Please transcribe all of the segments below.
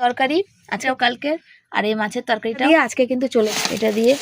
তরকারি। আজকেও কালকে আর এই মাছের তরকারিটা আজকে কিন্তু চলে এটা দিয়ে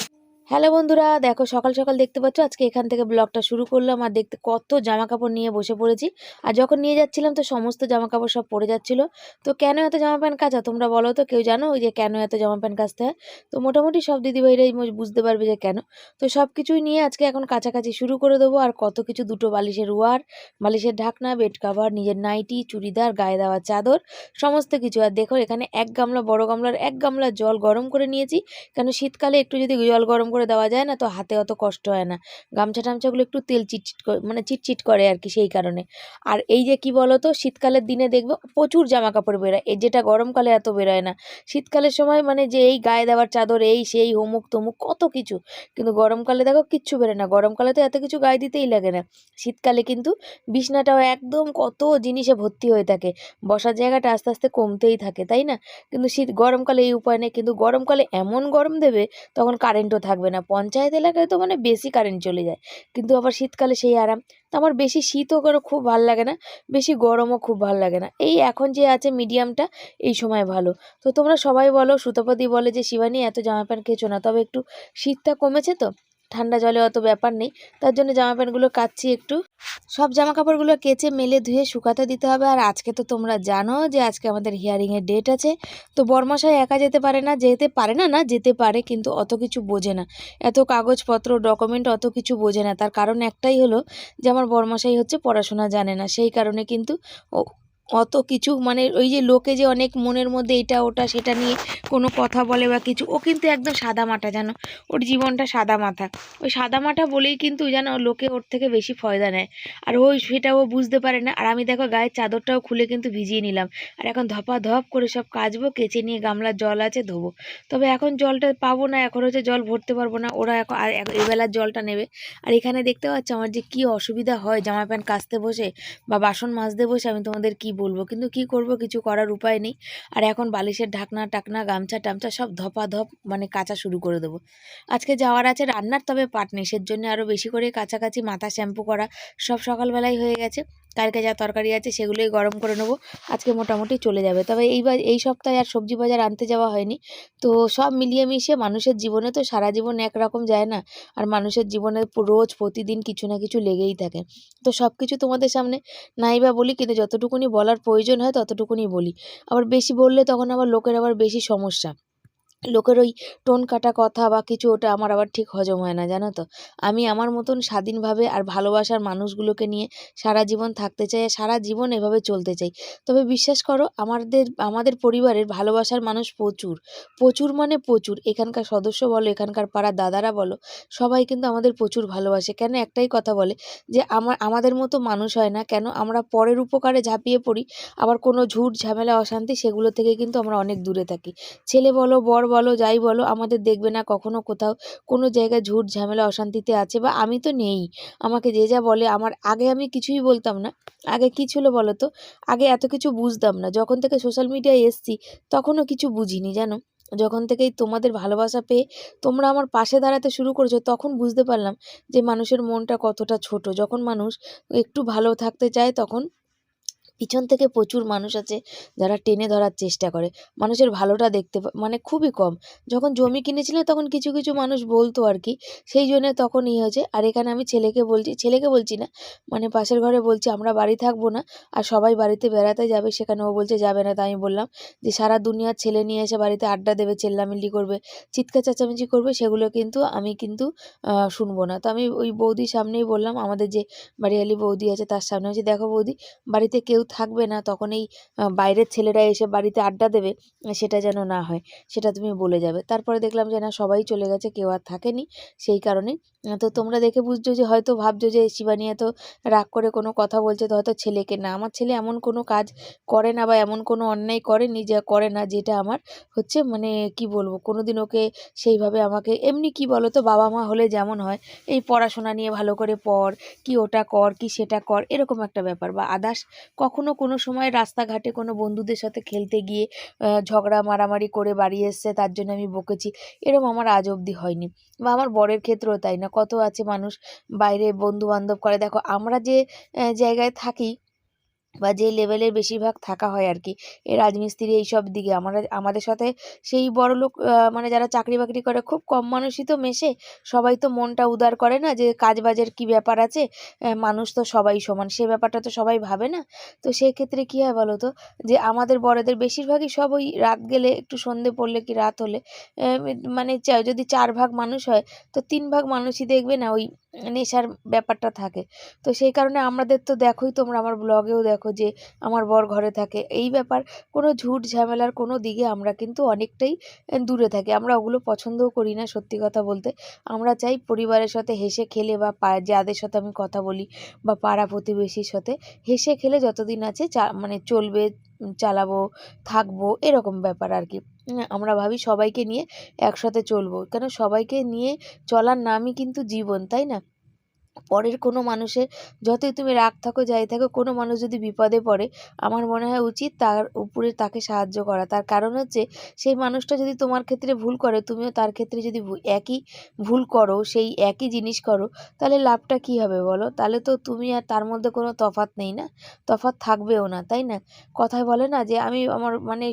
হ্যালো বন্ধুরা, দেখো সকাল সকাল দেখতে পাচ্ছ, আজকে এখান থেকে ব্লগটা শুরু করলাম আর দেখতে কত জামা কাপড় নিয়ে বসে পড়েছি। আর যখন নিয়ে যাচ্ছিলাম তো সমস্ত জামা কাপড় সব পড়ে যাচ্ছিল। তো কেন এত জামা প্যান্ট কাচা তোমরা বলো তো, কেউ জানো ওই যে কেন এত জামা প্যান্ট কাচতে হয়? তো মোটামুটি সব দিদিভাইরাই বুঝতে পারবে যে কেন। তো সব কিছুই নিয়ে আজকে এখন কাছাকাছি শুরু করে দেবো, আর কত কিছু দুটো বালিশের ওয়ার, বালিশের ঢাকনা, বেড কাভার, নিজের নাইটি, চুড়িদার, গায়ে দেওয়া চাদর, সমস্ত কিছু। আর দেখো এখানে এক গামলা, বড় গামলার এক গামলা জল গরম করে নিয়েছি। কেন শীতকালে একটু যদি জল গরম করে দেওয়া যায় না, তো হাতে অত কষ্ট হয় না। গামছা টামছাগুলো একটু তেল চিটচিট মানে চিটচিট করে আর কি সেই কারণে। আর এই যে কি বলো তো শীতকালের দিনে দেখবে প্রচুর জামা কাপড় বেরোয়। এই যেটা গরমকালে এত বেরোয় না। শীতকালের সময় মানে যে এই গায়ে দেওয়ার চাদর, এই সেই অমুক তমুক কত কিছু। কিন্তু গরমকালে দেখো কিচ্ছু বেরোয় না। গরমকালে তো এত কিছু গায়ে দিতেই লাগে না। শীতকালে কিন্তু বিছনাটাও একদম কত জিনিসে ভর্তি হয়ে থাকে। বসার জায়গাটা আস্তে আস্তে কমতেই থাকে, তাই না? কিন্তু শীত, গরমকালে এই উপায় নেই। কিন্তু গরমকালে এমন গরম দেবে, তখন কারেন্টও থাকবে না। পঞ্চায়েত এলাকায় তো মানে বেশি কারেন্ট চলে যায়। কিন্তু আবার শীতকালে সেই আরাম। তো আমার বেশি শীতও করে খুব ভালো লাগে না, বেশি গরমও খুব ভালো লাগে না। এই এখন যে আছে মিডিয়ামটা এই সময় ভালো। তো তোমরা সবাই বলো, সুতপতি বলে যে, শিবানী, এত জামা প্যান্ট খেয়েছো না? তবে একটু শীতটা কমেছে তো? ঠান্ডা জলে অত ব্যাপার নেই। তার জন্য জামা প্যান্টগুলো কাচ্ছি একটু। সব জামা কাপড়গুলো কেচে, মেলে ধুয়ে, শুকাতে দিতে হবে। আর আজকে তো তোমরা জানো যে আজকে আমাদের হিয়ারিংয়ের ডেট আছে। তো বরমশাই একা যেতে পারে না, যেতে পারে না না, যেতে পারে, কিন্তু অত কিছু বোঝে না। এত কাগজপত্র, ডকুমেন্ট অত কিছু বোঝে না। তার কারণ একটাই হলো যে আমার বরমশাই হচ্ছে পড়াশোনা জানে না। সেই কারণে কিন্তু অত কিছু মানে ওই যে লোকে যে অনেক মনের মধ্যে এটা, ওটা, সেটা নিয়ে কোনো কথা বলে বা কিছু, ও কিন্তু একদম সাদা মাটা, জানো? ওর জীবনটা সাদা মাথা। ওই সাদা মাটা বলেই কিন্তু জানো, লোকে ওর থেকে বেশি ফয়দা নেয়। আর ওই সেটা ও বুঝতে পারে না। আর আমি দেখো গায়ের চাদরটাও খুলে কিন্তু ভিজিয়ে নিলাম। আর এখন ধপা ধপ করে সব কাচবো, কেচে নিয়ে গামলার জল আছে ধোবো। তবে এখন জলটা পাবো না, এখন হচ্ছে জল ভরতে পারব না। ওরা এখন আর এবেলার জলটা নেবে। আর এখানে দেখতে পাচ্ছ আমার যে কি অসুবিধা হয়, জামা প্যান্ট কাচতে বসে বা বাসন মাজতে বসে, আমি তোমাদের কি বলব, কিন্তু কি করব, কিছু করার উপায় নেই। আর এখন বালিশের ঢাকনা, টাকনা, গামছা, টামছা সব ধপা ধপ মানে কাচা শুরু করে দেবো। আজকে যাওয়ার আছে রান্নার, তবে পাট নেই। সের জন্য আরও বেশি করে কাছাকাছি মাথা শ্যাম্পু করা সব সকালবেলায় হয়ে গেছে। কালকে যা তরকারি আছে সেগুলোই গরম করে নেব। আজকে মোটামুটি চলে যাবে। তবে এইবার এই সপ্তাহে আর সবজি বাজার আনতে যাওয়া হয়নি। তো সব মিলিয়ে মিশিয়ে মানুষের জীবনে তো সারা জীবন একরকম যায় না। আর মানুষের জীবনে রোজ প্রতিদিন কিছু না কিছু লেগেই থাকে। তো সব কিছু তোমাদের সামনে নাই বা বলি, কিন্তু যতটুকুনি বলার প্রয়োজন হয় ততটুকুনি বলি। আবার বেশি বললে তখন আবার লোকের আবার বেশি সমস্যা। লোকের ওই টোন কাটা কথা বা কিছু, ওটা আমার আবার ঠিক হজম হয় না, জানো তো? আমি আমার মতন স্বাধীনভাবে আর ভালোবাসার মানুষগুলোকে নিয়ে সারা জীবন থাকতে চাই সারা জীবন এভাবে চলতে চাই। তবে বিশ্বাস করো, আমাদের আমাদের পরিবারের ভালোবাসার মানুষ প্রচুর। প্রচুর মানে প্রচুর। এখানকার সদস্য বলো, এখানকার পাড়ার দাদারা বলো, সবাই কিন্তু আমাদের প্রচুর ভালোবাসে। কেন একটাই কথা বলে যে, আমার, আমাদের মতো মানুষ হয় না। কেন আমরা পরের উপকারে ঝাঁপিয়ে পড়ি, আবার কোনো ঝুট ঝামেলা, অশান্তি, সেগুলো থেকে কিন্তু আমরা অনেক দূরে থাকি। ছেলে বলো, বর বলো, যাই বলো, আমাদের দেখবে না কখনো কোথাও কোনো জায়গায় ঝুট ঝামেলা, অশান্তিতে আছে বা আমি তো নেই। আমাকে যে যা বলে, আমার আগে আমি কিছুই বলতাম না। আগে কী ছিল বলো তো? আগে এত কিছু বুঝতাম না। যখন থেকে সোশ্যাল মিডিয়ায় এসছি, তখনও কিছু বুঝিনি, জানো? যখন থেকেই তোমাদের ভালোবাসা পেয়ে তোমরা আমার পাশে দাঁড়াতে শুরু করেছ, তখন বুঝতে পারলাম যে মানুষের মনটা কতটা ছোট। যখন মানুষ একটু ভালো থাকতে চায়, তখন পিছন থেকে প্রচুর মানুষ আছে যারা টেনে ধরার চেষ্টা করে। মানুষের ভালোটা দেখতে মানে খুবই কম। যখন জমি কিনেছিল তখন কিছু কিছু মানুষ বলতো আর কি, সেই জন্য তখন ইয়ে হয়েছে। আর এখানে আমি ছেলেকে বলছি ছেলেকে বলছি না মানে পাশের ঘরে বলছি, আমরা বাড়ি থাকব না আর সবাই বাড়িতে বেড়াতে যাবে সেখানে। ও বলছে, যাবে না। তাই আমি বললাম, যে সারা দুনিয়ার ছেলে নিয়ে এসে বাড়িতে আড্ডা দেবে, চেল্লামিল্লি করবে, চিৎকার চেঁচামেচি করবে, সেগুলো কিন্তু আমি কিন্তু শুনব না। তো আমি ওই বৌদির সামনেই বললাম, আমাদের যে বাড়িয়ালি বৌদি আছে তার সামনে। হচ্ছে দেখো বৌদি, বাড়িতে কেউ থাকবে না, তখন এই বাইরের ছেলেরা এসে বাড়িতে আড্ডা দেবে, সেটা যেন না হয়, সেটা তুমি বলে যাবে। তারপরে দেখলাম যে না, সবাই চলে গেছে, কেউ আর থাকেনি, সেই কারণে। তো তোমরা দেখে বুঝছ যে, হয়তো ভাবছ যে শিবানী এত রাগ করে কোনো কথা বলছে, তো হয়তো ছেলেকে না। আমার ছেলে এমন কোনো কাজ করে না বা এমন কোনো অন্যায় করেনি যে, করে না যেটা আমার হচ্ছে মানে কি বলব কোনো দিন ওকে সেইভাবে আমাকে, এমনি কি বলো তো বাবা মা হলে যেমন হয়, এই পড়াশোনা নিয়ে ভালো করে পড়, কি ওটা কর, কি সেটা কর, এরকম একটা ব্যাপার বা আদার্স কখনো কোনো সময় রাস্তাঘাটে কোনো বন্ধুদের সাথে খেলতে গিয়ে ঝগড়া মারামারি করে বাড়ি এসছে, তার জন্য আমি বকেছি এরকম আমার আজ অবধি হয়নি। বা আমার বরের ক্ষেত্রেও তাই না, কত আছে মানুষ বাইরে বন্ধু বান্ধব করে। দেখো আমরা যে জায়গায় থাকি বা যে লেভেলের বেশিরভাগ থাকা হয় আর কি এ রাজমিস্ত্রি এইসব দিকে। আমরা আমাদের সাথে সেই বড়লোক আহ, মানে যারা চাকরি বাকরি করে খুব কম মানুষই তো মেশে। সবাই তো মনটা উদার করে না যে কাজ বাজের কী ব্যাপার আছে? মানুষ তো সবাই সমান সে ব্যাপারটা তো সবাই ভাবে না। তো সেই ক্ষেত্রে কী হয় বলো তো? যে আমাদের বড়দের বেশিরভাগই সব ওই রাত গেলে একটু সন্ধে পড়লে কি রাত হলে মানে যদি চার ভাগ মানুষ হয় তো তিন ভাগ মানুষই দেখবে না ওই নেশার ব্যাপারটা থাকে। তো সেই কারণে আমাদের তো দেখোই তোমরা আমার ব্লগেও দেখো যে আমার বর ঘরে থাকে। এই ব্যাপার, কোনো ঝুট ঝামেলার কোনো দিকে আমরা কিন্তু অনেকটাই দূরে থাকি। আমরা ওগুলো পছন্দও করি না সত্যি কথা বলতে। আমরা চাই পরিবারের সাথে হেসে খেলে বা যাদের সাথে আমি কথা বলি বা পাড়া প্রতিবেশীর সাথে হেসে খেলে যতদিন আছে চা মানে চলবে, চালাবো, থাকব, এরকম ব্যাপার আর কি। আমরা ভাবি সবাইকে নিয়ে একসাথে চলবো। কেন সবাইকে নিয়ে চলার নামই কিন্তু জীবন, তাই না? পরের কোনো মানুষের যতই তুমি রাগ থাকো, যাই থাকো, কোনো মানুষ যদি বিপদে পড়ে, আমার মনে হয় উচিত তার উপরে তাকে সাহায্য করা। তার কারণ হচ্ছে, সেই মানুষটা যদি তোমার ক্ষেত্রে ভুল করে, তুমিও তার ক্ষেত্রে যদি একই ভুল করো, সেই একই জিনিস করো, তাহলে লাভটা কী হবে বলো? তাহলে তো তুমি আর তার মধ্যে কোনো তফাৎ নেই না? তফাৎ থাকবেও না, তাই না? কথায় বলে না যে, আমি আমার মানে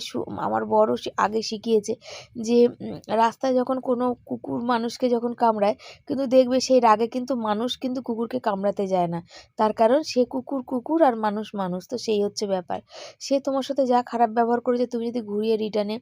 আমার বড় আগে শিখিয়েছে যে রাস্তায় যখন কোনো কুকুর মানুষকে যখন কামড়ায়, কিন্তু দেখবে সেই রাগে কিন্তু মানুষ কিন্তু কুকুরকে কামড়াতে যায় না। তার কারণ সে কুকুর কুকুর আর মানুষ মানুষ। তো সেই হচ্ছে ব্যাপার। সে তোমার সাথে যা খারাপ ব্যবহার করেছে, তুমি যদি ঘুরিয়ে রিটার্নে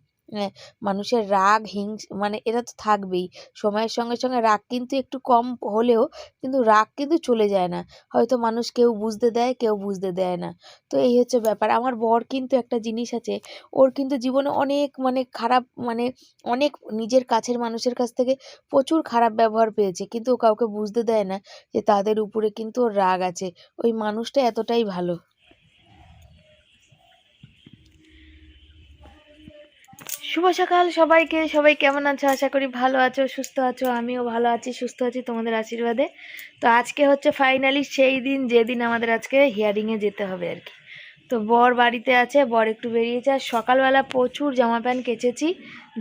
মানুষের রাগ, হিংস মানে এটা তো থাকবেই। সময়ের সঙ্গে সঙ্গে রাগ কিন্তু একটু কম হলেও কিন্তু রাগ কিন্তু চলে যায় না। হয়তো মানুষ কেউ বুঝতে দেয়, কেউ বুঝতে দেয় না। তো এই হচ্ছে ব্যাপার। আমার বর কিন্তু একটা জিনিস আছে, ওর কিন্তু জীবনে অনেক মানে খারাপ মানে অনেক নিজের কাছের মানুষের কাছ থেকে প্রচুর খারাপ ব্যবহার পেয়েছে। কিন্তু ও কাউকে বুঝতে দেয় না যে তাদের উপরে কিন্তু ওর রাগ আছে। ওই মানুষটা এতটাই ভালো। শুভ সকাল সবাইকে। সবাই কেমন আছো? আশা করি ভালো আছো, সুস্থ আছো, আমিও ভালো আছি, সুস্থ আছি তোমাদের আশীর্বাদে। তো আজকে হচ্ছে ফাইনালি সেই দিন, যেদিন আমাদের আজকে হিয়ারিংয়ে যেতে হবে আর কি। তো বর বাড়িতে আছে, বর একটু বেরিয়েছে, আর সকালবেলা প্রচুর জামা প্যান্ট কেচেছি।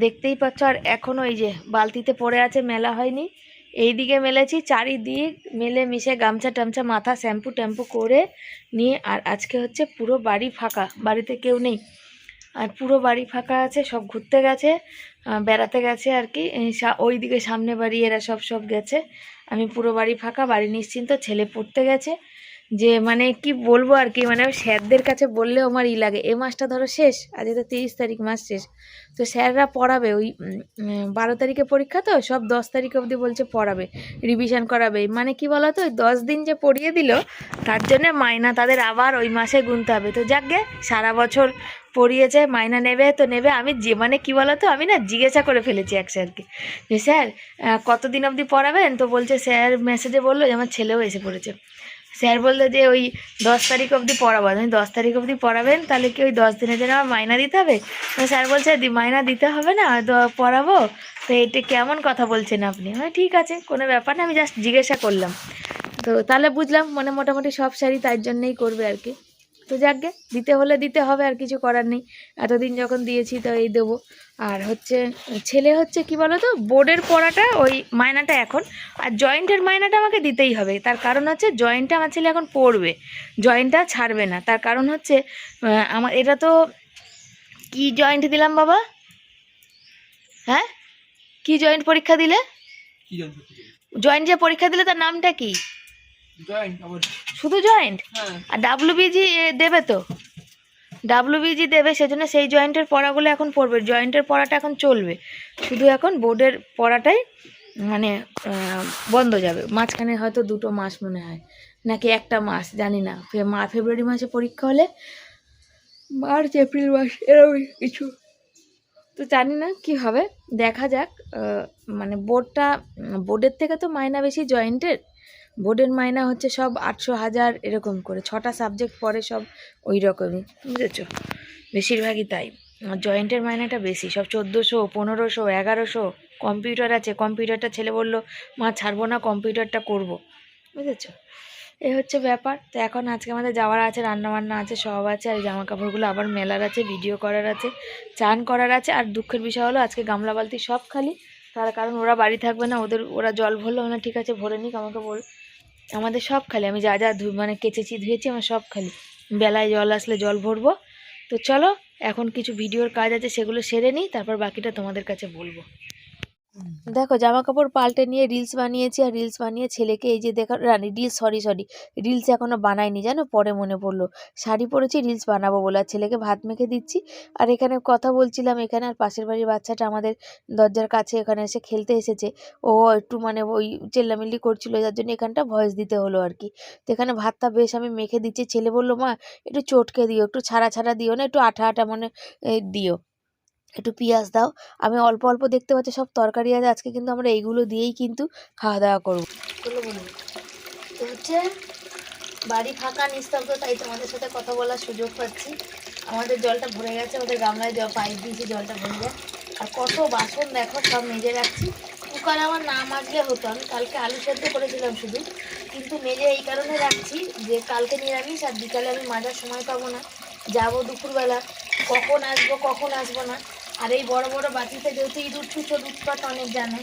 দেখতেই পাচ্ছ, আর এখনও এই যে বালতিতে পড়ে আছে, মেলা হয়নি। এই দিকে মেলেছি, চারিদিক মেলে মিশে গামছা টামছা, মাথা শ্যাম্পু ট্যাম্পু করে নিয়ে, আর আজকে হচ্ছে পুরো বাড়ি ফাঁকা, বাড়িতে কেউ নেই। আর পুরো বাড়ি ফাঁকা আছে, সব ঘুরতে গেছে বেড়াতে গেছে আর কি। এই সা- ওইদিকে সামনে বাড়ি, এরা সব সব গেছে। আমি পুরো বাড়ি ফাঁকা, বাড়ি নিশ্চিন্ত, ছেলে পড়তে গেছে। যে মানে কি বলব আর কি মানে স্যারদের কাছে বললেও আমার ই লাগে। এ মাসটা ধরো শেষ আজকে তো তিরিশ তারিখ, মাস শেষ। তো স্যাররা পড়াবে ওই বারো তারিখে পরীক্ষা তো, সব দশ তারিখ অবধি বলছে পড়াবে রিভিশন করাবে। মানে কি বলো তো ওই দশ দিন যে পড়িয়ে দিল, তার জন্য মাইনা তাদের আবার ওই মাসে গুনতে হবে। তো যাক গে, সারা বছর পড়িয়েছে মাইনা নেবে, তো নেবে। আমি যে মানে কী বলো তো আমি না জিজ্ঞাসা করে ফেলেছি এক স্যারকে যে, স্যার কতদিন অবধি পড়াবেন? তো বলছে, স্যার মেসেজে বলল যে, আমার ছেলেও এসে পড়েছে। স্যার বলল যে, ওই দশ তারিখ অবধি পড়াবো। আমি দশ তারিখ অবধি পড়াবেন? তাহলে কি ওই দশ দিনের জন্য আমার মাইনা দিতে হবে? স্যার বলছে, "দি- মাইনা দিতে হবে না পড়াবো। তো এটা কেমন কথা বলছেন আপনি? হ্যাঁ ঠিক আছে, কোনো ব্যাপার না, আমি জাস্ট জিজ্ঞাসা করলাম। তো তাহলে বুঝলাম মানে মোটামুটি সব স্যারই তার জন্যই করবে আর কি। তো যাকগে দিতে হলে দিতে হবে আর কিছু করার নেই। এতদিন যখন দিয়েছি তো এই দেবো। আর হচ্ছে ছেলে হচ্ছে কি বলো তো বোর্ডের পড়াটা ওই মায়নাটা এখন। আর জয়েন্টের মায়নাটা আমাকে দিতেই হবে। তার কারণ হচ্ছে জয়েন্টটা আমার ছেলে এখন পড়বে। জয়েন্টটা ছাড়বে না। তার কারণ হচ্ছে আমার এটা তো কি জয়েন্ট দিলাম বাবা? হ্যাঁ? কি জয়েন্ট পরীক্ষা দিলে? জয়েন্ট যে পরীক্ষা দিলে তার নামটা কি? শুধু জয়েন্ট হ্যাঁ। আর ডাব্লিউবিজি দেবে তো? ডাব্লু ডাব্লিউবিজি দেবে সেজন্য সেই জয়েন্টের পড়াগুলো এখন পড়বে। জয়েন্টের পড়াটা এখন চলবে। শুধু এখন বোর্ডের পড়াটাই মানে বন্ধ যাবে। মাঝখানে হয়তো দুটো মাস মনে হয়। নাকি একটা মাস জানি না। মা ফেব্রুয়ারি মাসে পরীক্ষা হলে মার্চ এপ্রিল মাস এরকম কিছু। তো জানি না কি হবে। দেখা যাক মানে বোর্ডটা বোর্ডের থেকে তো মায়না বেশি জয়েন্টের বোর্ডের মাইনা হচ্ছে সব আটশো হাজার এরকম করে। ছটা সাবজেক্ট পড়ে সব ওই রকমই, বুঝেছ? বেশিরভাগই তাই। জয়েন্টের মাইনাটা বেশি, সব চোদ্দোশো, পনেরোশো, এগারোশো। কম্পিউটার আছে কম্পিউটারটা ছেলে বলল, মা, ছাড়বো না কম্পিউটারটা করব। বুঝেছ? এই হচ্ছে ব্যাপার। তো এখন আজকে আমাদের যাওয়ার আছে রান্না বান্না আছে, সব আছে, আর জামা কাপড়গুলো আবার মেলার আছে ভিডিও করার আছে, চান করার আছে, আর দুঃখের বিষয় হলো আজকে গামলা বালতি সব খালি। তার কারণ ওরা বাড়ি থাকবে না, ওদের, ওরা জল ভরলো না, ঠিক আছে, ভরে নিক, আমাকে বল আমাদের সব খালি। আমি যা যা মানে কেচেছি, ধুয়েছি, আমার সব খালি। বেলায় জল আসলে জল ভরবো। তো চলো, এখন কিছু ভিডিওর কাজ আছে, সেগুলো সেরে নিই, তারপর বাকিটা তোমাদের কাছে বলব। দেখো জামা কাপড় পাল্টে নিয়ে রিলস বানিয়েছি আর রিলস বানিয়ে ছেলেকে এই যে দেখা, Rani reels sorry sorry reels এখনও বানাইনি, জানো? পরে মনে পড়ল। শাড়ি পরেছি রিলস বানাবো বলে, আর ছেলেকে ভাত মেখে দিচ্ছি। আর এখানে কথা বলছিলাম, এখানে আর পাশের বাড়ির বাচ্চাটা আমাদের দরজার কাছে এখানে এসে খেলতে এসেছে। ও একটু মানে ওই চেল্লামিল্লি করছিল, যার জন্য এখানটা ভয়েস দিতে হলো আর কি। তো এখানে ভাতটা বেশ আমি মেখে দিচ্ছি। ছেলে বলল, মা, একটু চটকে দিও, একটু ছাড়া ছাড়া দিও না, একটু আঠা আঠা মানে দিও। একটু পেঁয়াজ দাও। আমি অল্প অল্প দেখতে পাচ্ছি সব তরকারি আছে। আজকে কিন্তু আমরা এইগুলো দিয়েই কিন্তু খাওয়া দাওয়া করব তো হচ্ছে বাড়ি ফাঁকা, নিস্তব্ধ, তাই তোমাদের সাথে কথা বলার সুযোগ পাচ্ছি। আমাদের জলটা ভরে গেছে ওদের গামলায় জল, পাইপ দিয়েছি জলটা ভরে যায়। আর কত বাসন দেখো, সব মেজে রাখছি। কুকার আমার না মাজলে হতো। আমি কালকে আলু সেদ্ধ করেছিলাম শুধু। কিন্তু মেজে এই কারণে রাখছি যে, কালকে নিরামিষ আর বিকালে আমি মাজার সময় পাবো না। যাব দুপুরবেলা। কখন আসব কখন আসব না। আর এই বড় বড় বাটিতে যেহেতু ইঁদুর ছুচোর উৎপাত অনেক জানে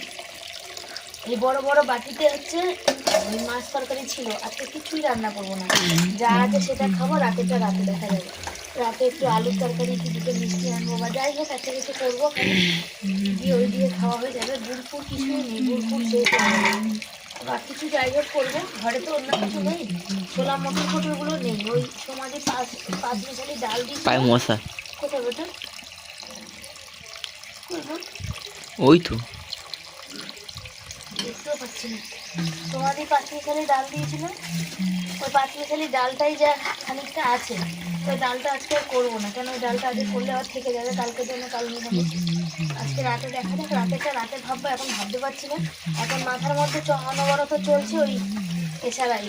এই বড় বড় বাটিতে হচ্ছে ওই মাছ তরকারি ছিল আজকে কিছুই রান্না করব না। যা আছে সেটা খাব রাতেটা রাতে দেখা যাবে। রাতে একটু আলুর তরকারি কি দুটো মিষ্টি আনব বা যাই হোক একটা কিছু করব। দিয়ে ওই দিয়ে খাওয়া হয়ে যাবে। গুড়ফুর কিছুই নেই গুড়ফুর শেষ বা কিছু যাই হোক করব। ঘরে তো অন্য কিছু নেই ছোলা মটর ফটরগুলো নেই। ওই সমাজে পাঁচ পাঁচ মিশালি ডাল দিয়ে কোথায় কোথায়? ওই তো। দেখতেও পাচ্ছি না। ডাল দিয়েছিল? ওই পাঁচ ডালটাই যা খানিকটা আছে। ওই ডালটা আজকে আর করব না। কেন ওই ডালটা আজকে করলে আর থেকে যাবে। কালকের জন্য কাল নিয়ে আজকে রাতে দেখা যাক। রাতেটা রাতে ভাববো এখন ভাবতে পারছি না। এখন মাথার মধ্যে অনবরত চলছে ওই এছাড়াই।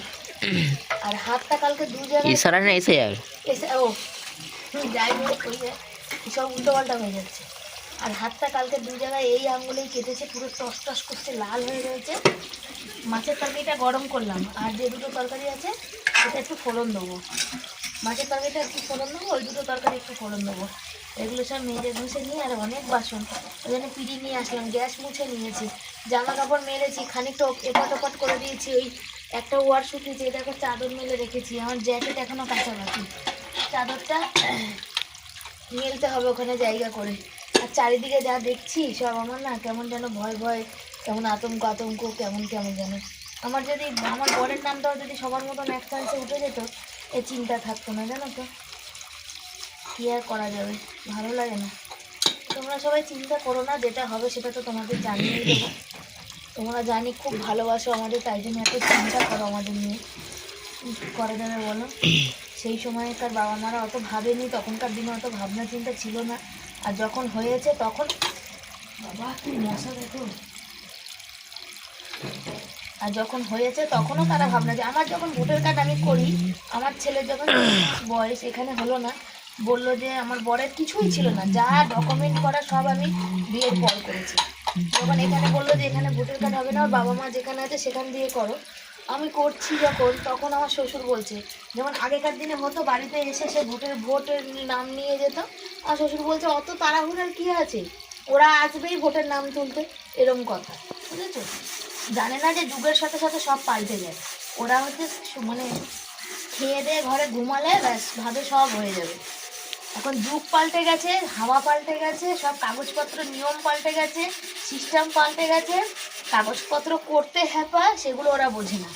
আর হাতটা কালকে দু জায়গায় ইশারা না এসে যাবে এসে ও যাই হোক ওই সব উল্টোপাল্টা হয়ে যাচ্ছে। আর হাতটা কালকে দু জায়গায় এই আঙুলেই কেটেছে, পুরো টস টস করছে, লাল হয়ে রয়েছে। মাছের তরকারিটা গরম করলাম, আর যে দুটো তরকারি আছে, সেটা একটু ফোড়ন দেবো। মাছের তরকারিটা একটু ফোড়ন দেবো, ওই দুটো তরকারি একটু ফোড়ন দেবো। এগুলো সব মেরে ঘষে নিয়ে, আর অনেক বাসন। ওই জন্য পিড়ি নিয়ে আসলাম, গ্যাস মুছে নিয়েছি। জামা কাপড় মেরেছি খানিকটা এপাট ওপাট করে দিয়েছি, ওই একটা ওয়ার শুকিয়েছে দেখো চাদর মেলে রেখেছি। আমার জ্যাকেট এখনও কাঁচা বাকি। চাদরটা মেলতে হবে ওখানে জায়গা করে। আর চারিদিকে যা দেখছি, সব আমার না কেমন যেন ভয় ভয়, কেমন আতঙ্ক আতঙ্ক, কেমন কেমন যেন। আমার যদি, আমার বরের নামটাও যদি সবার মতন এক চান্সে উঠে যেত, এ চিন্তা থাকতো না, জানো তো। কী আর করা যাবে? ভালো লাগে না। তোমরা সবাই চিন্তা করো না, যেটা হবে সেটা তো তোমাদের জানিয়ে দেবো। তোমরা জানি খুব ভালোবাসো আমাদের, তাই জন্য এত চিন্তা করো আমাদের নিয়ে। করা যাবে বলো? সেই সময়কার বাবা মারা অত ভাবেনি, তখনকার দিনে অত ভাবনা চিন্তা ছিল না। আর যখন হয়েছে তখন বাবা, কি মশা দেখো। আর যখন হয়েছে তখনও তারা ভাবনা যে আমার যখন ভোটার কার্ড আমি করি, আমার ছেলের যখন বয়স এখানে হলো না, বলল যে আমার বরের কিছুই ছিল না, যা ডকুমেন্ট করা সব আমি বিয়ের পর করেছি। যখন এখানে বলল যে এখানে ভোটার কার্ড হবে না বাবা মা যেখানে আছে সেখান দিয়ে করো। আমি করছি যখন, তখন আমার শ্বশুর বলছে, যেমন আগেকার দিনে হতো, বাড়িতে এসে সে ভোটের ভোটের নাম নিয়ে যেত, আর শ্বশুর বলছে, অত তাড়াহুড়ার কী আছে? ওরা আসবেই ভোটের নাম তুলতে। এরম কথা, বুঝেছ? জানে না যে যুগের সাথে সাথে সব পাল্টে যায়। ওরা হচ্ছে মানে খেয়ে দিয়ে ঘরে ঘুমালে, ব্যাস, ভাবে সব হয়ে যাবে। এখন যুগ পাল্টে গেছে, হাওয়া পাল্টে গেছে, সব কাগজপত্র, নিয়ম পাল্টে গেছে সিস্টেম পাল্টে গেছে। কাগজপত্র করতে হ্যাপা, সেগুলো ওরা বোঝে না।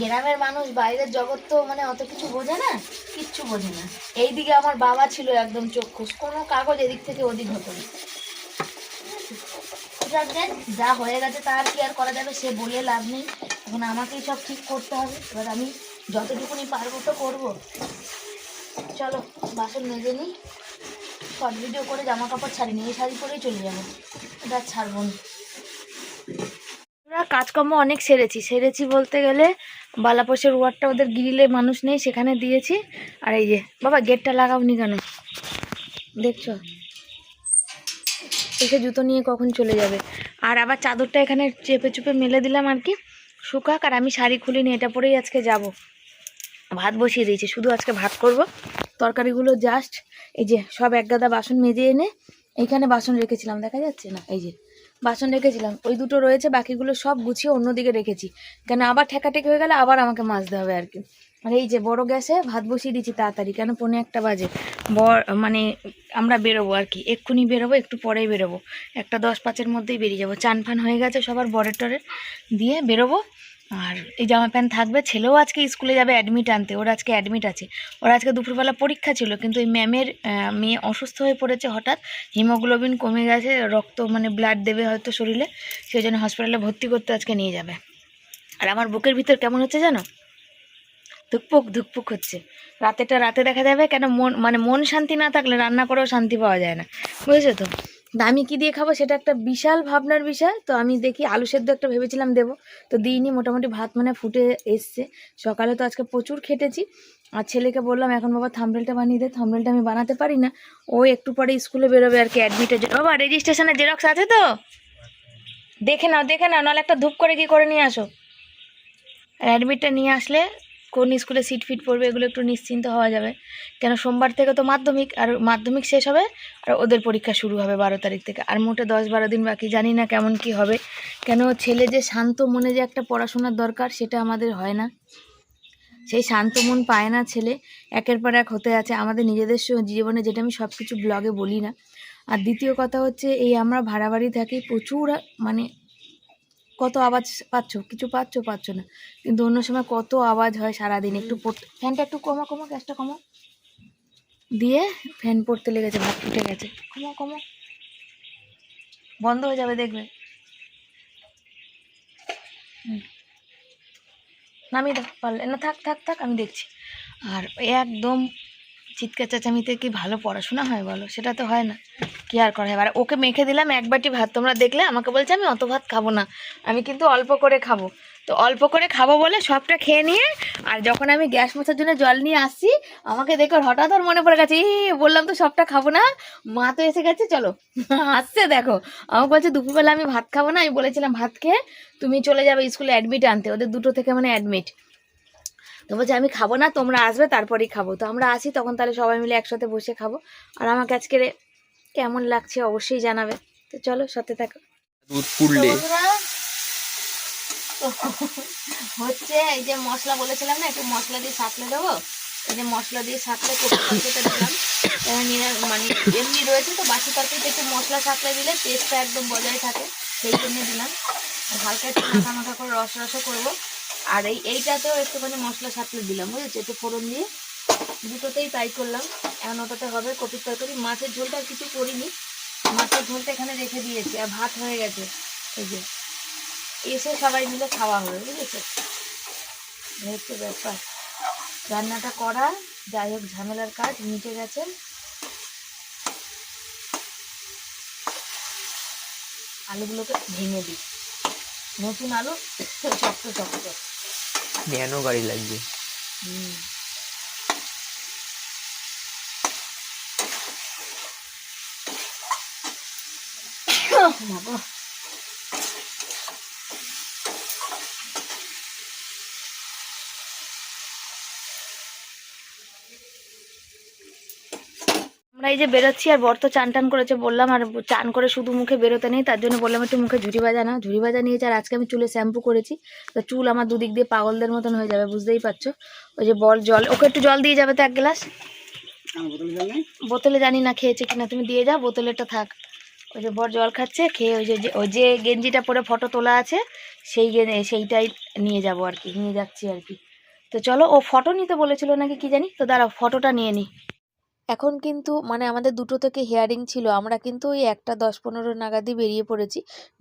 গ্রামের মানুষ, বাইরের জগৎ তো মানে অত কিছু বোঝে না, কিচ্ছু বোঝে না। এইদিকে আমার বাবা ছিল একদম চক্ষুষ, কোনো কাগজ এদিক থেকে ওদিক হতো না। যা হয়ে গেছে, তার কি আর করা যাবে, সে বলে লাভ নেই। এখন আমাকেই সব ঠিক করতে হবে, এবার আমি যতটুকুনি পারব তো করব। চলো, বাসন মেজে নিই শর্ট ভিডিও করে জামা কাপড় ছাড়িনি, এই শাড়ি পরেই চলে যাব। এটা ছাড়বো না। কাজকর্ম অনেক সেরেছি। সেরেছি বলতে গেলে বালাপোষের ওয়ার্ডটা ওদের গ্রিলে মানুষ নেই, সেখানে দিয়েছি। আর এই যে, বাবা গেটটা লাগাওনি কেন? দেখছ? এসে জুতো নিয়ে কখন চলে যাবে। আর আবার চাদরটা এখানে চেপে চুপে মেলে দিলাম আর কি। শুকাক, আর আমি শাড়ি খুলিনি, এটা পরেই আজকে যাব। ভাত বসিয়ে দিয়েছি, শুধু আজকে ভাত করব। তরকারিগুলো জাস্ট এই যে সব এক গাদা বাসন মেজে এনে এইখানে বাসন রেখেছিলাম, দেখা যাচ্ছে না? এই যে। বাসন রেখেছিলাম। ওই দুটো রয়েছে, বাকিগুলো সব গুছিয়ে অন্যদিকে রেখেছি। কেন আবার ঠেকাঠেকি হয়ে গেলে আবার আমাকে মাজতে হবে আর কি। আর এই যে বড় গ্যাসে ভাত বসিয়ে দিচ্ছি তাড়াতাড়ি, কেন পনে একটা বাজে। বর মানে আমরা বেরোবো আর কি। এক্ষুনি বেরোবো, একটু পরেই বেরোবো। একটা দশ পাঁচের মধ্যেই বেরিয়ে যাব। চান ফান হয়ে গেছে সবার বরের টরের। দিয়ে বেরোবো। আর এই জামা প্যান্ট থাকবে, ছেলেও আজকে স্কুলে যাবে অ্যাডমিট আনতে, ওর আজকে অ্যাডমিট আছে। ওর আজকে দুপুরবেলা পরীক্ষা ছিল, কিন্তু ওই ম্যামের মেয়ে অসুস্থ হয়ে পড়েছে হঠাৎ হিমোগ্লোবিন কমে গেছে, রক্ত মানে ব্লাড দেবে হয়তো শরীরে, সেই জন্য হসপিটালে ভর্তি করতে আজকে নিয়ে যাবে। আর আমার বুকের ভিতর কেমন হচ্ছে জানো? ধুকপুক ধুকপুক হচ্ছে। রাতেটা রাতে দেখা যাবে কেন মন মানে মন শান্তি না থাকলে রান্না করেও শান্তি পাওয়া যায় না। বুঝেছ তো? তা আমি কি দিয়ে খাব সেটা একটা বিশাল ভাবনার বিষয়। তো আমি দেখি আলু সেদ্ধ একটা ভেবেছিলাম দেবো। তো দিইনি, মোটামুটি ভাত মানে ফুটে এসছে। সকালে তো আজকে প্রচুর খেটেছি। আর ছেলেকে বললাম, এখন বাবা থামবেলটা বানিয়ে দে থামবেলটা আমি বানাতে পারি না। ও একটু পরে স্কুলে বেরোবে আর কি অ্যাডমিটের জন্য। বাবা রেজিস্ট্রেশনের জেরক্স আছে তো? দেখে নাও দেখে নাও, নাহলে একটা ধূপ করে কি করে নিয়ে আসো? অ্যাডমিটটা নিয়ে আসলে কোন স্কুলে সিট ফিট পড়বে এগুলো একটু নিশ্চিন্ত হওয়া যাবে। কেন সোমবার থেকে তো মাধ্যমিক, আর মাধ্যমিক শেষ হবে, আর ওদের পরীক্ষা শুরু হবে বারো তারিখ থেকে। আর মোটে দশ বারো দিন বাকি, জানি না কেমন কি হবে। কেন ছেলে যে শান্ত মনে যে একটা পড়াশোনার দরকার, সেটা আমাদের হয় না। সেই শান্ত মন পায় না ছেলে। একের পর এক হতে আছে। আমাদের নিজেদের জীবনে যেটা আমি সব কিছু ব্লগে বলি না। আর দ্বিতীয় কথা হচ্ছে, এই আমরা ভাড়া বাড়ি থাকি প্রচুর মানে কত আওয়াজ পাচ্ছ? কিছু পাচ্ছ পাচ্ছ না। কিন্তু অন্য সময় কত আওয়াজ হয় সারাদিন। একটু ফ্যানটা একটু কমা কমা, গ্যাসটা কমা। দিয়ে ফ্যান পড়তে লেগেছে, ভাত ফুটে গেছে। কমা কমা। বন্ধ হয়ে যাবে, দেখবে। নামিয়ে দাও, পারলে না, থাক থাক থাক, আমি দেখছি। আর একদম চিৎকার চেঁচামিতে কি ভালো পড়াশোনা হয় বলো? সেটা তো হয় না। কি আর করা হবে আর ওকে মেখে দিলাম এক বাটি ভাত। তোমরা দেখলে আমাকে বলছে, আমি অত ভাত খাব না। আমি কিন্তু অল্প করে খাব। তো অল্প করে খাব বলে সবটা খেয়ে নিয়ে আর যখন আমি গ্যাস মোছার জন্য জল নিয়ে আসছি, আমাকে দেখে হঠাৎ ওর মনে পড়ে গেছে ই বললাম তো সবটা খাব না। মা তো এসে গেছে, চলো। আসছে দেখো। আমাকে বলছে, দুপুরবেলা আমি ভাত খাব না। আমি বলেছিলাম, ভাত খেয়ে তুমি চলে যাবে স্কুলে অ্যাডমিট আনতে। ওদের দুটো থেকে মানে অ্যাডমিট। তো বলছে আমি খাব না তোমরা আসবে তারপরেই খাব। তো আমরা আসি তখন তাহলে সবাই মিলে একসাথে বসে খাব। আর আমাকে আজকে কেমন লাগছে অবশ্যই জানাবে। তো চলো সাথে থাকো। দুধ পুড়লে। হচ্ছে এই যে মশলা বলেছিলাম না একটু মশলা দিয়ে সাঁতলে দেবো। এই যে মশলা দিয়ে সাঁতলে দিলাম। মানে এমনি রয়েছে তো বাসি তরকারিতে একটু মশলা সাঁতলে দিলে টেস্টটা একদম বজায় থাকে সেই জন্য দিলাম। হালকা একটু মাখা মাখা করে রস রসও করব। আর এই এইটাতেও একটুখানি মশলা সাঁতলে দিলাম, বুঝেছ? একটু ফোড়ন দিয়ে দুটোতেই তাই করলাম। এখন ওটাতে হবে কপির তরকারি। মাছের ঝোলটা কিছু করিনি। মাছের ঝোলটা এখানে রেখে দিয়েছি আর ভাত হয়ে গেছে। এই যে, এসে সবাই মিলে খাওয়া হবে বুঝেছ? হচ্ছে ব্যাপার। রান্নাটা করা, যাই হোক ঝামেলার কাজ, মিটে গেছে। আলুগুলোকে ভেঙে দিই। নতুন আলু, শক্ত শক্ত। ন্যানো গাড়ি লাগবে হুম বাবা আমরা এই যে বেরোচ্ছি আর বর তো চান টান করেছে বললাম আর চান করে শুধু মুখে বেরোতে নেই তার জন্য বললাম একটু মুখে ঝুড়ি ভাজা না ঝুড়ি ভাজা নিয়েছে আর আজকে আমি চুলে শ্যাম্পু করেছি তো চুল আমার দুদিক দিয়ে পাগলদের মতন হয়ে যাবে বুঝতেই পারছ? ওই যে বল জল ওকে একটু জল দিয়ে যাবে তো এক গ্লাস? বোতলে জানি না খেয়েছে কিনা তুমি দিয়ে যাও বোতলেরটা থাক। ওই যে বর জল খাচ্ছে খেয়ে ওই যে ওই যে গেঞ্জিটা পরে ফটো তোলা আছে সেই সেইটাই নিয়ে যাব আর কি নিয়ে যাচ্ছি আর কি। তো চলো ও ফটো নিতে বলেছিল নাকি কি জানি? তো দাঁড়াও ফটোটা নিয়ে নিই এখন কিন্তু মানে আমাদের দুটো থেকে হেয়ারিং ছিল, আমরা কিন্তু ওই একটা দশ পনেরো নাগাদই বেরিয়ে পড়েছি।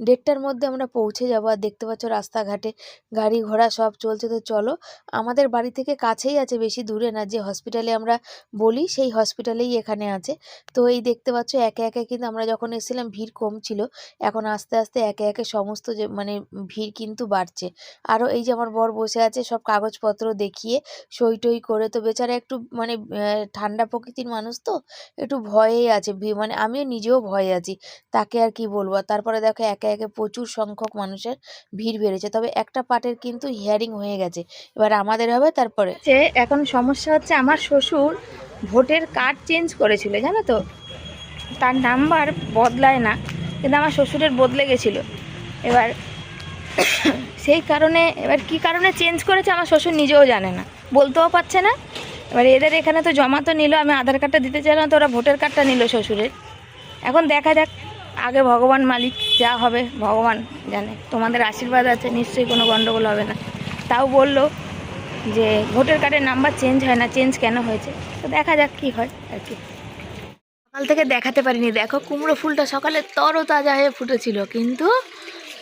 দেড়টার মধ্যে আমরা পৌঁছে যাব, আর দেখতে পাচ্ছ রাস্তাঘাটে গাড়ি ঘোড়া সব চলছে। তো চলো, আমাদের বাড়ি থেকে কাছেই আছে, বেশি দূরে না, যে হসপিটালে আমরা বলি, সেই হসপিটালেই এখানে আছে। তো এই দেখতে পাচ্ছ একে একে কিন্তু আমরা যখন এসেছিলাম, ভিড় কম ছিল, এখন আস্তে আস্তে একে একে সমস্ত যে মানে ভিড় কিন্তু বাড়ছে। আরও এই যে আমার বর বসে আছে, সব কাগজপত্র দেখিয়ে, সই টই করে, তো বেচারা একটু মানে ঠান্ডা প্রকৃতির মানুষ তো একটু ভয়েই আছে মানে আমিও নিজেও ভয়ে আছি। তাকে আর কি বলব? আর তারপরে দেখো একে একে প্রচুর সংখ্যক মানুষের ভিড় বেড়েছে। তবে একটা পার্টের কিন্তু হিয়ারিং হয়ে গেছে। এবার আমাদের হবে তারপরে? এখন সমস্যা হচ্ছে আমার শ্বশুর ভোটের কার্ড চেঞ্জ করেছিল, জানো তো? তার নাম্বার বদলায় না, কিন্তু আমার শ্বশুরের বদলে গেছিল। এবার সেই কারণে, এবার কি কারণে চেঞ্জ করেছে আমার শ্বশুর নিজেও জানে না। বলতেও পারছে না। এবার এদের এখানে তো জমা তো নিল, আমি আধার কার্ডটা দিতে চাইলাম তো ওরা ভোটার কার্ডটা নিল শ্বশুরের। এখন দেখা যাক, আগে ভগবান মালিক, যা হবে ভগবান জানে। তোমাদের আশীর্বাদ আছে, নিশ্চয়ই কোনো গণ্ডগোল হবে না। তাও বলল যে ভোটার কার্ডের নাম্বার চেঞ্জ হয় না, চেঞ্জ কেন হয়েছে? তো দেখা যাক কি হয় আর কি। সকাল থেকে দেখাতে পারিনি। দেখো কুমড়ো ফুলটা সকালে তরো তাজা হয়ে ফুটেছিল, কিন্তু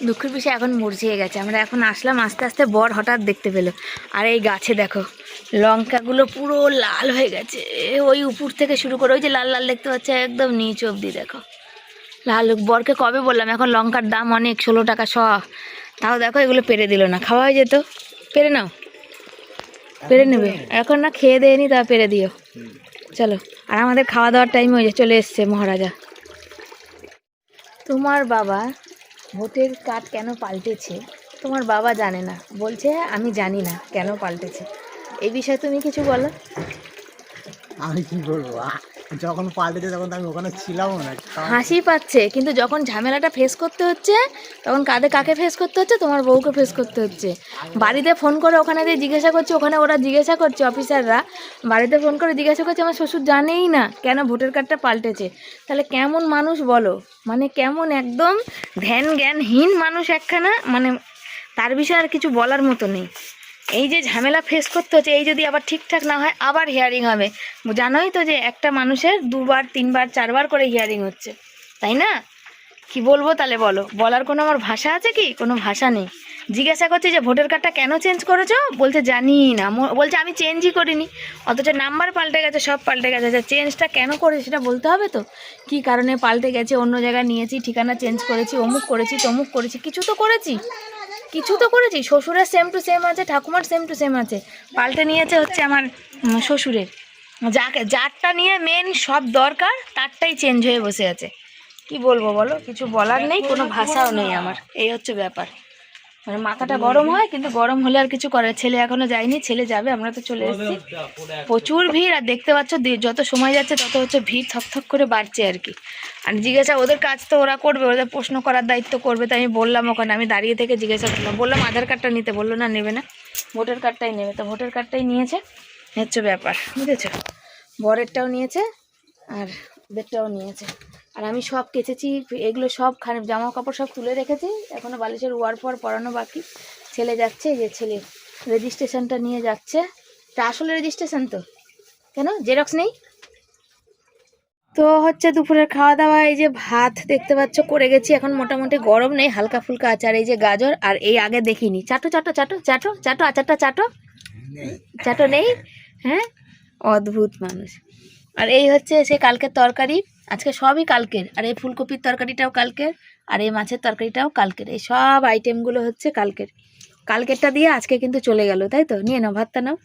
দুঃখের বিষয় এখন মুরঝিয়ে গেছে। আমরা এখন আসলাম আস্তে আস্তে বর হঠাৎ দেখতে পেল। আর এই গাছে দেখো লঙ্কাগুলো পুরো লাল হয়ে গেছে। ওই উপর থেকে শুরু করে ওই যে লাল লাল দেখতে পাচ্ছে একদম নিচ অবধি দেখো। লাল বরকে কবে বললাম এখন লঙ্কার দাম অনেক ষোলো টাকা শ তাও দেখো এগুলো পেরে দিল না। খাওয়া হয়ে যেত। পেরে নাও। পেরে নেবে। এখন না খেয়ে দেয়নি তা পেরে দিও। চলো আর আমাদের খাওয়া দাওয়ার টাইম হয়ে যায় চলে এসছে মহারাজা। তোমার বাবা ভোটের কার্ড কেন পাল্টেছে? তোমার বাবা জানে না। বলছে, আমি জানি না কেন পাল্টেছে। এই বিষয়ে তুমি কিছু বলো। আমি কি বলব? যখন পাল্টেছে তখন আমি ওখানে ছিলাম না হাসি পাচ্ছে, কিন্তু যখন ঝামেলাটা ফেস করতে হচ্ছে, তখন কাঁধে কাকে ফেস করতে হচ্ছে? তোমার বউকে ফেস করতে হচ্ছে। বাড়িতে ফোন করে ওখানে দিয়ে জিজ্ঞাসা করছে, ওখানে ওরা জিজ্ঞাসা করছে অফিসাররা বাড়িতে ফোন করে জিজ্ঞাসা করছে, আমার শ্বশুর জানেই না কেন ভোটার কার্ডটা পাল্টেছে? তাহলে কেমন মানুষ বলো? মানে কেমন একদম ধ্যান জ্ঞানহীন মানুষ একখানা? মানে তার বিষয়ে আর কিছু বলার মতো নেই। এই যে ঝামেলা ফেস করতে হচ্ছে, এই যদি আবার ঠিকঠাক না হয়, আবার হিয়ারিং হবে। জানোই তো যে একটা মানুষের দুবার, তিনবার, চারবার করে হিয়ারিং হচ্ছে, তাই না? কি বলব তাহলে বলো? বলার কোনো আমার ভাষা আছে কি? কোনো ভাষা নেই। জিজ্ঞাসা করছি যে, ভোটার কার্ডটা কেন চেঞ্জ করেছ? বলছে জানি না। বলছে আমি চেঞ্জই করিনি। অথচ নাম্বার পাল্টে গেছে, সব পাল্টে গেছে। আচ্ছা চেঞ্জটা কেন করেছি সেটা বলতে হবে তো? কি কারণে পাল্টে গেছে? অন্য জায়গায় নিয়েছি, ঠিকানা চেঞ্জ করেছি, অমুক করেছি, তমুক করেছি, কিছু তো করেছি। কিছু তো করেছি, শ্বশুরের সেম টু সেম আছে, ঠাকুমার সেম টু সেম আছে। পাল্টে নিয়েছে হচ্ছে আমার শ্বশুরের। যাকে, যারটা নিয়ে মেন সব দরকার, তারটাই চেঞ্জ হয়ে বসে আছে। কি বলব বলো? কিছু বলার নেই, কোনো ভাষাও নেই আমার। এই হচ্ছে ব্যাপার। মানে মাথাটা গরম হয় কিন্তু গরম হলে আর কিছু করে ছেলে এখনও যায়নি ছেলে যাবে আমরা তো চলে এসেছি। প্রচুর ভিড় আর দেখতে পাচ্ছ যত সময় যাচ্ছে তত হচ্ছে ভিড় থকথক করে বাড়ছে আর কি। আর জিজ্ঞাসা ওদের কাজ তো ওরা করবে ওদের প্রশ্ন করার দায়িত্ব করবে তাই আমি বললাম ওখানে আমি দাঁড়িয়ে থেকে জিজ্ঞাসা করলাম বললাম আধার কার্ডটা নিতে বলল না নেবে না ভোটার কার্ডটাই নেবে। তো ভোটার কার্ডটাই নিয়েছে হচ্ছে ব্যাপার বুঝেছ? বরেরটাও নিয়েছে আর বেডটাও নিয়েছে। আর আমি সব কেচেছি, এগুলো সব খানে জামা কাপড় সব তুলে রেখেছি, এখনও বালিশের ওয়ার ফর পরানো বাকি। ছেলে যাচ্ছে, যে ছেলে রেজিস্ট্রেশনটা নিয়ে যাচ্ছে। তা আসলে রেজিস্ট্রেশন তো। কেন? জেরক্স নেই? তো হচ্ছে দুপুরের খাওয়া দাওয়া এই যে ভাত দেখতে পাচ্ছ, করে গেছি। এখন মোটামুটি গরম নেই হালকা ফুলকা আচার, এই যে গাজর, আর এই আগে দেখিনি। চাটো চাটো চাটো চাটো চাটো, আচারটা চাটো? চাটো নেই? হ্যাঁ? অদ্ভুত মানুষ। আর এই হচ্ছে সে কালকের তরকারি। আজকে সবই কালকের। আর এই ফুলকপির তরকারিটাও কালকের, আর এই মাছের তরকারিটাও কালকের। এই সব আইটেমগুলো হচ্ছে কালকের। কালকেরটা দিয়ে আজকে কিন্তু চলে গেল, তাই তো? নিয়ে নাও, ভাতটা নাও।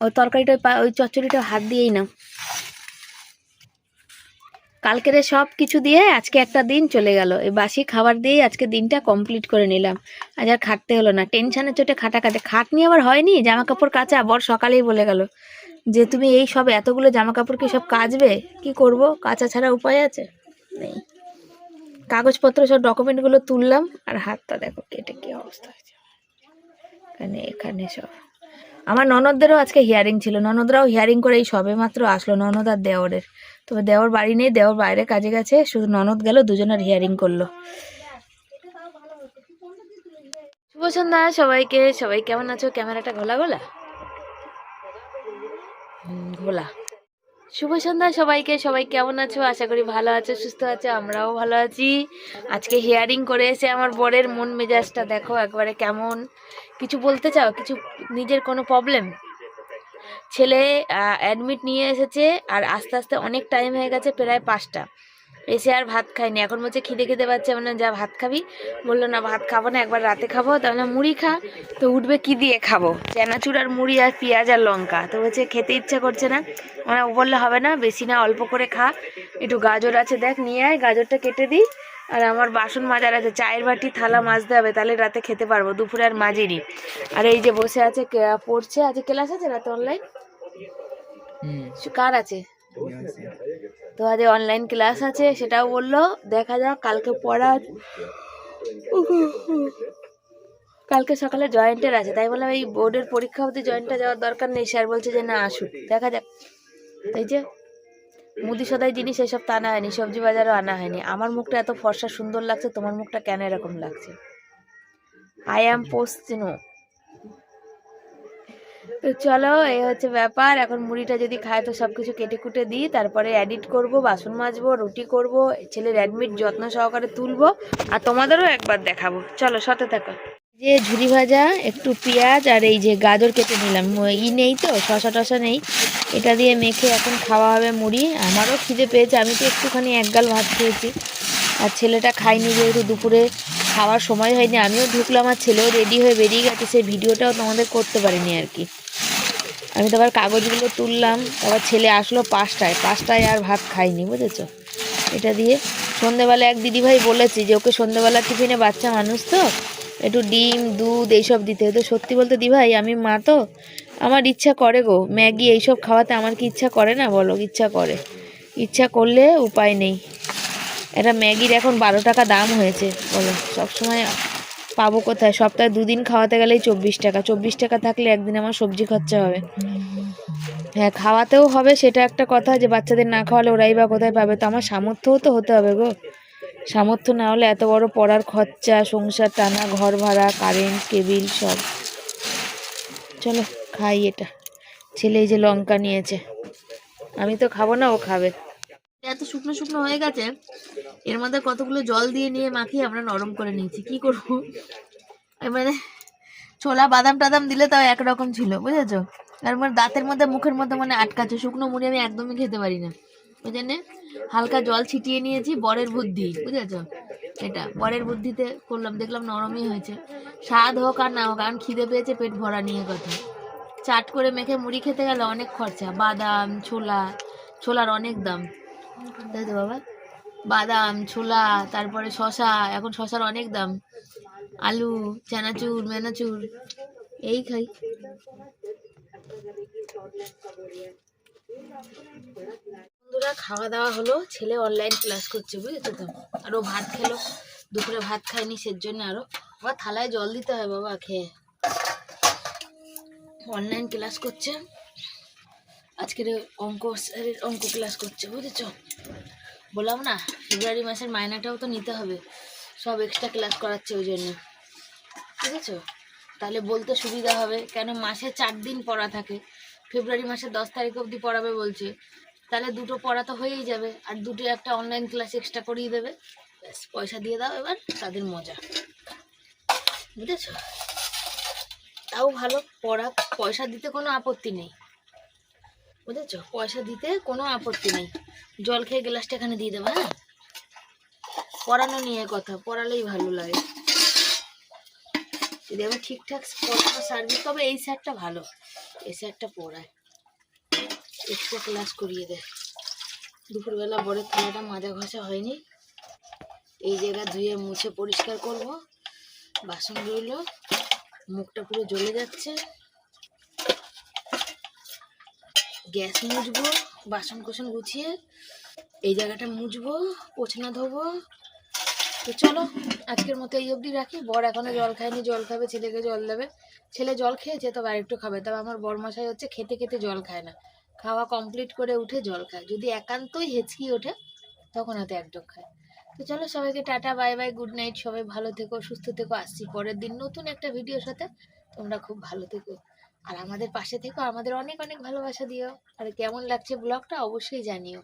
ওই তরকারিটা ওই চচ্চড়িটা হাত দিয়েই নাও। কালকের সব কিছু দিয়ে আজকে একটা দিন চলে গেল। এই বাসি খাবার দিয়েই আজকে দিনটা কমপ্লিট করে নিলাম। আজ আর খাটতে হলো না। টেনশনের চোটে খাটা খাটে খাট নিয়ে আবার হয়নি? জামা কাপড় কাচা, বর সকালেই বলে গেল। যে তুমি এই সব এতগুলো জামা কাপড় কি সব কাচবে? কি করব? কাচা ছাড়া উপায় আছে? নেই। কাগজপত্র সব ডকুমেন্টগুলো তুললাম, আর হাতটা দেখো কেটে কি অবস্থা হয়েছে। এখানে এখানে সব। আমার ননদদেরও আজকে হিয়ারিং ছিল। ননদরাও হিয়ারিং করে এই সবে মাত্র আসলো। ননদ আর দেওরের। তবে দেওর বাড়ি নেই, দেওর বাইরে কাজে গেছে। শুধু ননদ গেল, দুজনের হিয়ারিং করল। শুভ সন্ধ্যা সবাইকে। সবাই কেমন আছো? ক্যামেরাটা ঘোলা ঘোলা ঘোলা শুভ সন্ধ্যা সবাইকে। সবাই কেমন আছো? আশা করি ভালো আছো, সুস্থ আছো, আমরাও ভালো আছি। আজকে হেয়ারিং করে এসে আমার বরের মন মেজাজটা দেখো একবারে কেমন। কিছু বলতে চাও? কিছু নিজের কোনো প্রবলেম ছেলে অ্যাডমিট নিয়ে এসেছে আর আস্তে আস্তে অনেক টাইম হয়ে গেছে প্রায় পাঁচটা। এসে আর ভাত খাইনি। এখন বলছে খিদে খেতে পাচ্ছে মানে যা ভাত খাবি। বলল না ভাত খাব না একবার রাতে খাব। তাহলে মুড়ি খা। তো উঠবে কি দিয়ে খাব? চানাচুর আর মুড়ি আর পেঁয়াজ আর লঙ্কা। তো বলছে খেতে ইচ্ছা করছে না। মানে ও বললে হবে না বেশি না অল্প করে খা। একটু গাজর আছে দেখ নিয়ে আয় গাজরটা কেটে দিই। আর আমার বাসন মাজার আছে চায়ের বাটি থালা মাজতে হবে তাহলে রাতে খেতে পারব দুপুরে আর মাজিনি। আর এই যে বসে আছে পড়ছে আজকে ক্লাস আছে রাতে অনলাইন কার আছে। তো আজ অনলাইন ক্লাস আছে, সেটাও বলল, দেখা যাক, কালকে পড়া কালকে সকালে জয়েন্টের আছে, তাই বললাম এই বোর্ডের পরীক্ষা অবধি জয়েন্টটা যাওয়ার দরকার নেই স্যার বলছে যে না, আসুক, দেখা যাক। তাই যে, মুদি সদাই জিনিস এসব তা আনা হয়নি, সবজি বাজারও আনা হয়নি। আমার মুখটা এত ফর্সা সুন্দর লাগছে, তোমার মুখটা কেন এরকম লাগছে? আই অ্যাম পোস্টিনো তো চলো, এই হচ্ছে ব্যাপার। এখন মুড়িটা যদি খায় তো সব কিছু কেটে কুটে দিই। তারপরে এডিট করব, বাসন মাজবো, রুটি করব, ছেলের অ্যাডমিট যত্ন সহকারে তুলবো, আর তোমাদেরও একবার দেখাবো। চলো, সাথে থাকো। যে ঝুরি ভাজা, একটু পেঁয়াজ আর এই যে গাজর কেটে নিলাম। ই নেই তো শশা টশা নেই। এটা দিয়ে মেখে এখন খাওয়া হবে মুড়ি। আমারও খিদে পেয়েছে। আমি তো একটুখানি একগাল ভাত খেয়েছি। আর ছেলেটা খাইনি যেহেতু দুপুরে খাওয়ার সময় হয়নি। আমিও ঢুকলাম, আর ছেলেও রেডি হয়ে বেরিয়ে গেছে। সেই ভিডিওটাও তোমাদের করতে পারিনি আর কি। আমি তো আবার কাগজগুলো তুললাম, আবার ছেলে আসলো পাঁচটায় পাঁচটায় আর ভাত খাইনি, বুঝেছ? এটা দিয়ে সন্ধেবেলা এক দিদিভাই বলেছি যে, ওকে সন্ধেবেলা টিফিনে বাচ্চা মানুষ তো, একটু ডিম, দুধ এইসব দিতে তো সত্যি বলতে দিভাই, আমি মা তো, আমার ইচ্ছা করে গো, ম্যাগি এইসব খাওয়াতে আমার কি ইচ্ছা করে না বলো? ইচ্ছা করে। ইচ্ছা করলে উপায় নেই। এটা ম্যাগির এখন বারো টাকা দাম হয়েছে, বলো? সবসময় পাবো কোথায়? সপ্তাহে দুদিন খাওয়াতে গেলেই চব্বিশ টাকা। চব্বিশ টাকা থাকলে একদিন আমার সবজি খরচা হবে। হ্যাঁ খাওয়াতেও হবে, সেটা একটা কথা যে বাচ্চাদের না খাওয়ালে ওরাই বা কোথায় পাবে? তো আমার সামর্থ্যও তো হতে হবে গো। সামর্থ্য না হলে এত বড় পড়ার খরচা, সংসার টানা, ঘর ভাড়া কারেন্ট কেবিল সব। চলো, খাই এটা। ছেলে এই যে লঙ্কা নিয়েছে। আমি তো খাব না, ও খাবে। এত শুকনো শুকনো হয়ে গেছে, এর মধ্যে কতগুলো জল দিয়ে নিয়ে মাখিয়ে আমরা নরম করে নিয়েছি। কি করব? মানে ছোলা বাদাম টাদাম দিলে তাও একরকম ছিল, বুঝেছ? আর মানে দাঁতের মধ্যে, মুখের মধ্যে মানে আটকাচ্ছে, শুকনো মুড়ি আমি একদমই খেতে পারি না। ওই জন্যে হালকা জল ছিটিয়ে নিয়েছি, বরের বুদ্ধি, বুঝেছ? এটা, বরের বুদ্ধিতে করলাম, দেখলাম নরমই হয়েছে। স্বাদ হোক আর না হোক, কারণ খিদে পেয়েছে, পেট ভরা নিয়ে কথা। চাট করে মেখে মুড়ি খেতে গেলে অনেক খরচা, বাদাম, ছোলা, ছোলার অনেক দাম। তাই তো বাবা? বাদাম, ছোলা, তারপরে শশা এখন শশার অনেক দাম। আলু, চানাচুর, মেনাচুর, এই খাই। বন্ধুরা, খাওয়া দাওয়া হলো, ছেলে অনলাইন ক্লাস করছে, বুঝেছ তো? আরও ভাত খেলো, দুপুরে ভাত খায়নি সের জন্য আরও। আবার থালায় জল দিতে হয় বাবা, খেয়ে। অনলাইন ক্লাস করছে। আজকের অঙ্ক, স্যারের অঙ্ক ক্লাস করছে, বুঝেছ? বললাম না ফেব্রুয়ারি মাসের মাইনাটাও তো নিতে হবে, সব এক্সট্রা ক্লাস করাচ্ছে ওই জন্য ঠিক আছে তাহলে বলতে সুবিধা হবে, কেন মাসে চার দিন পড়া থাকে ফেব্রুয়ারি মাসের দশ তারিখ অবধি পড়াবে বলছে, তাহলে দুটো পড়া তো হয়েই যাবে, আর দুটো একটা অনলাইন ক্লাস এক্সট্রা করিয়ে দেবে, ব্যাস, পয়সা দিয়ে দাও এবার, তাদের মজা, বুঝেছ? তাও ভালো, পড়া, পয়সা দিতে কোনো আপত্তি নেই। বুঝেছ? পয়সা দিতে কোনো আপত্তি নেই। জল খেয়ে গ্লাসটা এখানে দিয়ে দেবো হ্যাঁ? পড়ানো নিয়ে কথা, পড়ালেই ভালো লাগে। যদি আমি ঠিকঠাক পড়ানো সার্ভিস তবে এই স্যারটা ভালো। এই স্যারটা পড়ায়। এক্সট্রা ক্লাস করিয়ে দেয় দুপুরবেলা বড়ের থালাটা মাজা ঘষা হয়নি। এই জায়গা ধুয়ে মুছে পরিষ্কার করব। বাসন রইল। মুখটা পুরো জ্বলে যাচ্ছে। গ্যাস মুছবো, বাসন কোসন গুছিয়ে এই জায়গাটা মুছবো, পোছনা ধোবো। তো চলো, আজকের মতো এই অবধি রাখি। বর এখনও জল খায়নি, জল খাবে, ছেলেকে জল দেবে। ছেলে জল খেয়েছে, তবে আরেকটু খাবে। তবে আমার বরমশাই হচ্ছে খেতে খেতে জল খায় না। খাওয়া কমপ্লিট করে উঠে জল খায়। যদি একান্তই হেঁচকি ওঠে, তখন এক ডোক খায়। তো চলো, সবাইকে tata, bye bye, good night. সবাই ভালো থেকো, সুস্থ থেকো। আসছি পরের দিন নতুন একটা ভিডিওর সাথে। তোমরা খুব ভালো থেকো। আর আমাদের পাশে থেকো, আমাদের অনেক অনেক ভালোবাসা দিও। আর কেমন লাগছে ব্লগটা অবশ্যই জানিও।